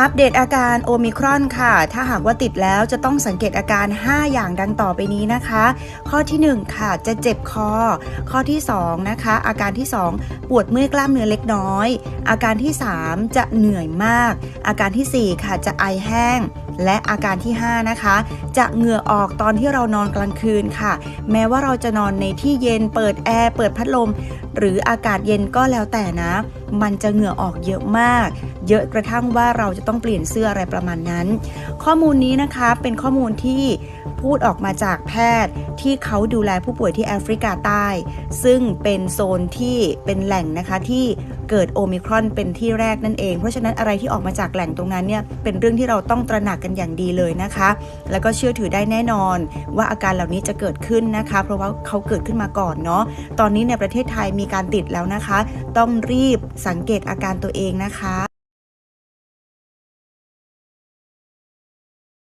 อัปเดตอาการโอมิครอนค่ะ ถ้าหากว่าติดแล้วจะต้องสังเกตอาการ 5 อย่างดังต่อไปนี้นะคะ ข้อที่ 1 ค่ะ จะเจ็บคอ ข้อที่ 2 นะคะ อาการที่ 2 ปวดเมื่อยกล้ามเนื้อเล็กน้อย อาการที่ 3 จะเหนื่อยมาก อาการที่ 4 ค่ะ จะไอแห้ง และอาการที่ 5 นะคะ จะเหงื่อออกตอนที่เรานอนกลางคืนค่ะ แม้ว่าเราจะนอนในที่เย็นเปิดแอร์เปิดพัดลม หรืออากาศเย็นก็แล้วแต่นะ มันจะเหงื่อออกเยอะมาก เยอะกระทั่งว่าเราจะต้องเปลี่ยนเสื้ออะไรประมาณนั้น ข้อมูลนี้นะคะเป็นข้อมูลที่พูดออกมาจากแพทย์ที่เขาดูแลผู้ป่วยที่แอฟริกาใต้ ซึ่งเป็นโซนที่เป็นแหล่งนะคะที่ เกิดโอมิครอนเป็นที่แรกนั่นเอง เพราะฉะนั้นอะไรที่ออกมาจากแหล่งตรงนั้นเนี่ยเป็นเรื่องที่เราต้องตระหนักกันอย่างดีเลยนะคะ แล้วก็เชื่อถือได้แน่นอน ว่าอาการเหล่านี้จะเกิดขึ้นนะคะ เพราะว่าเขาเกิดขึ้นมาก่อนเนาะตอนนี้ในประเทศไทยมีการติดแล้วนะคะ ต้องรีบสังเกตอาการตัวเองนะคะ